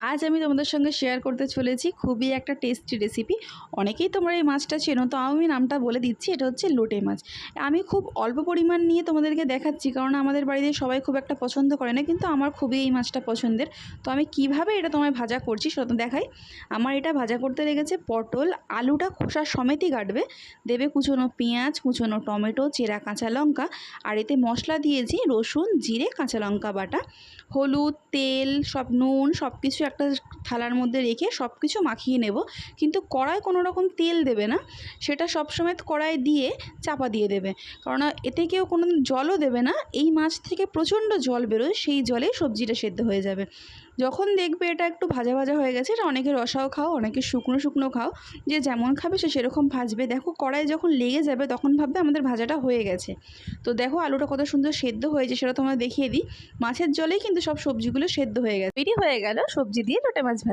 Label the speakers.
Speaker 1: আজ আমি তোমাদের সঙ্গে শেয়ার করতে চলেছি খুবই একটা টেস্টি রেসিপি অনেকেই তোমরা এই মাছটা চেনো, তো আমি নামটা বলে দিচ্ছি, এটা হচ্ছে লোটে মাছ। আমি খুব অল্প পরিমাণ নিয়ে তোমাদেরকে দেখাচ্ছি, কারণ আমাদের বাড়িতে সবাই খুব একটা পছন্দ করে না, কিন্তু আমার খুবই এই মাছটা পছন্দের। তো আমি কীভাবে এটা তোমায় ভাজা করছি সেটা দেখাই। আমার এটা ভাজা করতে লেগেছে পটল, আলুটা খোসা সমেতই কাটবে দেবে কুচোনো পেঁয়াজ, কুচোনো টমেটো, চেরা কাঁচা লঙ্কা, আর এতে মশলা দিয়েছি রসুন, জিরে, কাঁচা লঙ্কা বাটা। হলুদ, তেল, সব নুন সব কিছু একটা থালার মধ্যে রেখে সব কিছু মাখিয়ে নেব। কিন্তু কড়ায় কোনো রকম তেল দেবে না। সেটা সবসময় কড়ায় দিয়ে চাপা দিয়ে দেবে। কারণ এতে কেউ কোনো জলও দেবে না। এই মাছ থেকে প্রচণ্ড জল বেরোয়, সেই জলে সবজিটা সেদ্ধ হয়ে যাবে। যখন দেখবে এটা একটু ভাজা ভাজা হয়ে গেছে, এটা অনেকে রসাও খাও, অনেকে শুকনো শুকনো খাও, যে যেমন খাবে সে সেরকম ভাজবে। দেখো কড়াই যখন লেগে যাবে তখন ভাববে আমাদের ভাজাটা হয়ে গেছে। তো দেখো আলুটা কত সুন্দর সেদ্ধ হয়েছে, সেটা তোমরা দেখিয়ে দিই। মাছের জলেই কিন্তু সব সবজিগুলো সেদ্ধ হয়ে গেছে। তৈরি হয়ে গেল সবজি দিয়ে লোটে মাছ ভাজা।